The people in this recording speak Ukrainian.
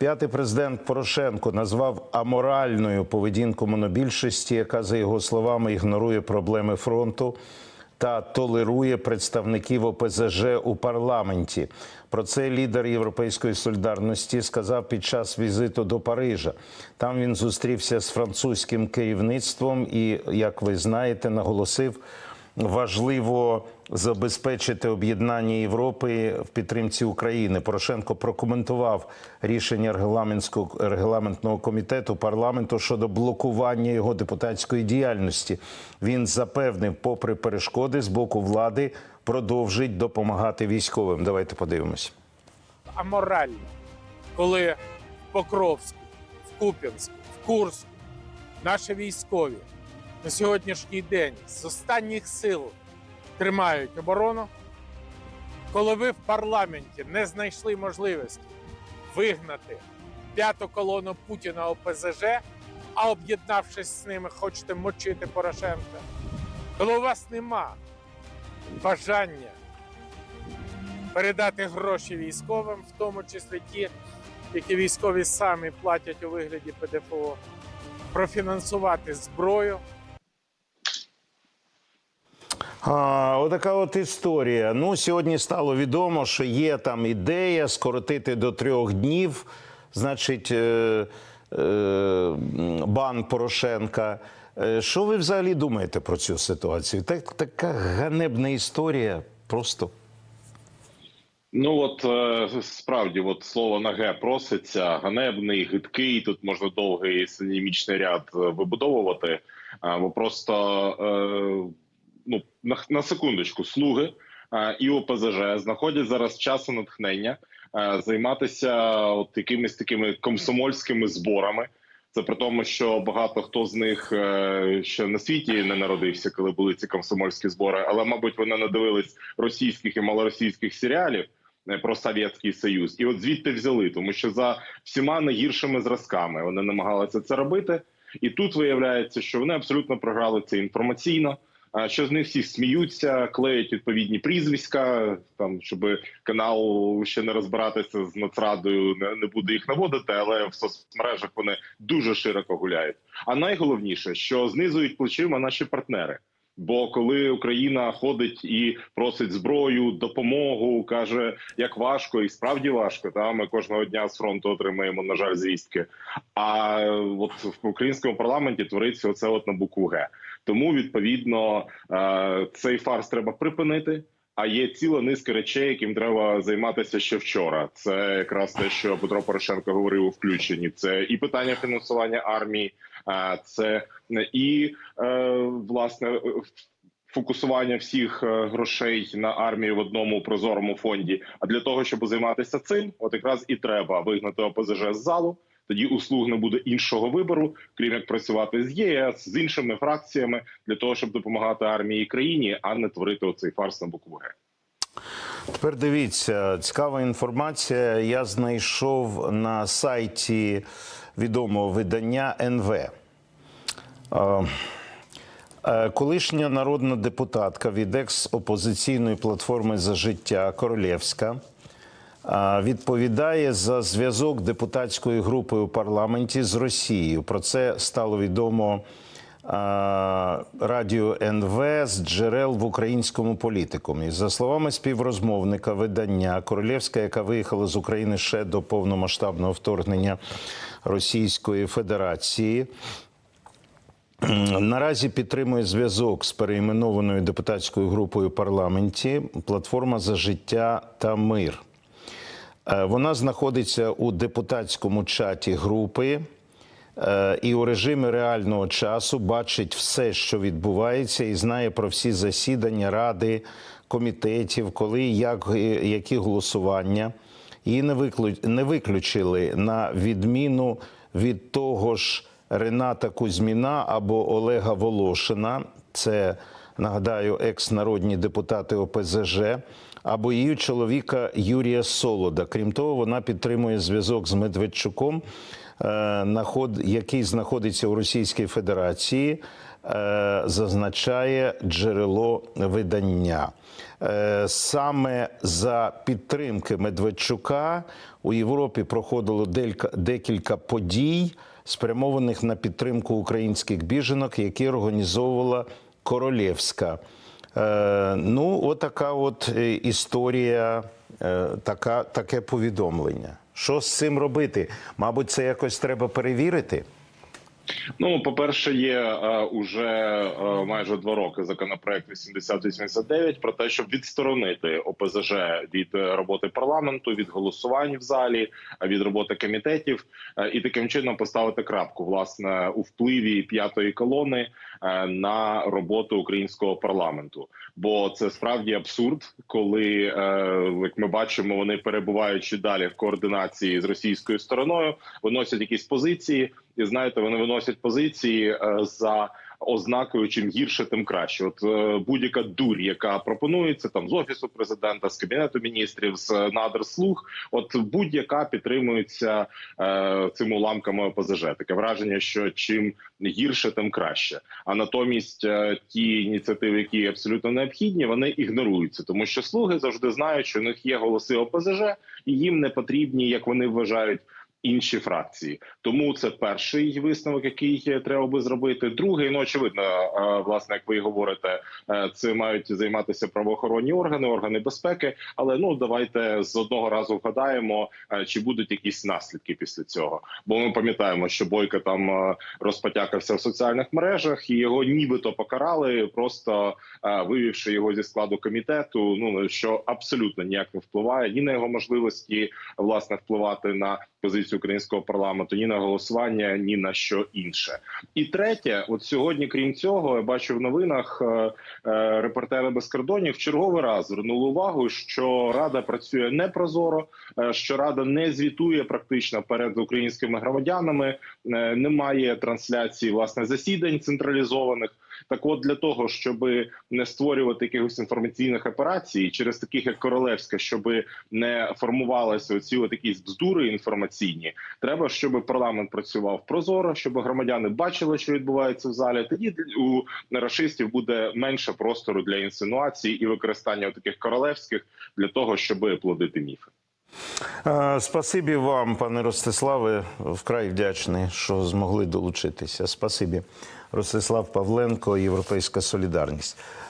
П'ятий президент Порошенко назвав аморальною поведінку монобільшості, яка, за його словами, ігнорує проблеми фронту та толерує представників ОПЗЖ у парламенті. Про це лідер Європейської солідарності сказав під час візиту до Парижа. Там він зустрівся з французьким керівництвом і, як ви знаєте, наголосив. Важливо забезпечити об'єднання Європи в підтримці України. Порошенко прокоментував рішення регламентського регламентного комітету парламенту щодо блокування його депутатської діяльності. Він запевнив, попри перешкоди з боку влади, продовжить допомагати військовим. Давайте подивимось. аморально, коли в Покровську, в Куп'янську, в Курську наші військові на сьогоднішній день з останніх сил тримають оборону, коли ви в парламенті не знайшли можливості вигнати п'яту колону Путіна ОПЗЖ, а об'єднавшись з ними, хочете мочити Порошенка, коли у вас нема бажання передати гроші військовим, в тому числі ті, які військові самі платять у вигляді ПДФО, профінансувати зброю. А, отака от історія. Ну, сьогодні стало відомо, що є там ідея скоротити до трьох днів, значить, е, е, бан Порошенка. Е, Що ви взагалі думаєте про цю ситуацію? Так, така ганебна історія. Просто Ну от е, справді, от слово на Г проситься ганебний, гидкий. Тут можна довгий синемічний ряд е, вибудовувати. Бо просто ну на, на секундочку, слуги е, і ОПЗЖ знаходять зараз часу натхнення е, займатися от якимись такими комсомольськими зборами. Це при тому, що багато хто з них е, ще на світі не народився, коли були ці комсомольські збори, але мабуть вони не дивились російських і малоросійських серіалів про Совєтський Союз, і от звідти взяли, тому що за всіма найгіршими зразками вони намагалися це робити. І тут виявляється, що вони абсолютно програли це інформаційно. Що з них всі сміються, клеять відповідні прізвиська, там щоб канал ще не розбиратися з нацрадою, не, не буде їх наводити, але в соцмережах вони дуже широко гуляють. А найголовніше, що знизують плечима наші партнери. Бо коли Україна ходить і просить зброю, допомогу, каже, як важко, і справді важко. Та ми кожного дня з фронту отримуємо, на жаль, звістки. А от в українському парламенті твориться оце от на букву Г. Тому відповідно е, цей фарс треба припинити. А є ціла низка речей, яким треба займатися ще вчора. Це якраз те, що Петро Порошенко говорив у включенні. Це і питання фінансування армії, а це і е, власне фокусування всіх е, грошей на армію в одному прозорому фонді. А для того, щоб займатися цим, от якраз і треба вигнати ОПЗЖ з залу. Тоді услуг не буде іншого вибору, крім як працювати з ЄС з іншими фракціями для того, щоб допомагати армії і країні, а не творити оцей фарс на букву Г. Тепер дивіться, цікава інформація. Я знайшов на сайті відомого видання НВ. Е, е, Колишня народна депутатка від екс-опозиційної платформи за життя Королєвська відповідає за зв'язок депутатської групи у парламенті з Росією. Про це стало відомо радіо НВ з джерел в українському політикумі. За словами співрозмовника видання Королєвська, яка виїхала з України ще до повномасштабного вторгнення Російської Федерації. Наразі підтримує зв'язок з переіменованою депутатською групою парламенті Платформа за життя та мир. Е, Вона знаходиться у депутатському чаті групи е, і у режимі реального часу бачить все, що відбувається, і знає про всі засідання ради, комітетів, коли як, е, які голосування. Її не виклю- не виключили на відміну від того ж Рената Кузьміна або Олега Волошина. Це нагадаю, екс-народні депутати ОПЗЖ, або її чоловіка Юрія Солода. Крім того, вона підтримує зв'язок з Медведчуком, е, який знаходиться у Російській Федерації, е, зазначає джерело видання. Е, Саме за підтримки Медведчука у Європі проходило декілька подій, спрямованих на підтримку українських біженок, які організовувала Королєвська. Е, ну, отака от е, історія, е, така, таке повідомлення. Що з цим робити? Мабуть, це якось треба перевірити. Ну, по-перше, є е, уже е, майже два роки законопроект 8089 про те, щоб відсторонити ОПЗЖ від е, роботи парламенту, від голосувань в залі, від роботи комітетів, е, і таким чином поставити крапку власне у впливі п'ятої колони е, на роботу українського парламенту. Бо це справді абсурд, коли е, як ми бачимо, вони перебуваючи далі в координації з російською стороною, виносять якісь позиції, і знаєте, вони виносять позиції е, за ознакою чим гірше, тим краще. От е, будь-яка дурь, яка пропонується там з офісу президента, з кабінету міністрів, з е, надр слуг, от будь-яка підтримується е, цими уламками ОПЗЖ. Таке враження, що чим гірше, тим краще. А натомість е, ті ініціативи, які абсолютно необхідні, вони ігноруються, тому що слуги завжди знають, що у них є голоси ОПЗЖ, і їм не потрібні, як вони вважають. Інші фракції, тому це перший висновок, який е, треба би зробити. Другий, ну очевидно, е, власне, як ви говорите, е, це мають займатися правоохоронні органи, органи безпеки. Але ну давайте з одного разу вгадаємо, чи будуть якісь наслідки після цього. Бо ми пам'ятаємо, що бойка там розпотякався в соціальних мережах, і його нібито покарали, просто вивівши його зі складу комітету. Ну що абсолютно ніяк не впливає ні на його можливості власне впливати на позицію українського парламенту, ні на голосування, ні на що інше. І третє, от сьогодні, крім цього, я бачу в новинах е, е, репортери без кордонів в черговий раз звернули увагу, що рада працює непрозоро, е, що рада не звітує практично перед українськими громадянами, е, немає трансляції власне засідань централізованих. Так, от для того, щоб не створювати якихось інформаційних операцій через таких як Королевська, щоб не формувалися оці от якісь бздури інформаційні, треба, щоб парламент працював прозоро, щоб громадяни бачили, що відбувається в залі. Тоді у рашистів буде менше простору для інсинуацій і використання таких королевських для того, щоб плодити міфи. Е, Спасибі вам, пане Ростиславе. Вкрай вдячний, що змогли долучитися. Спасибі. Ростислав Павленко, Європейська Солідарність.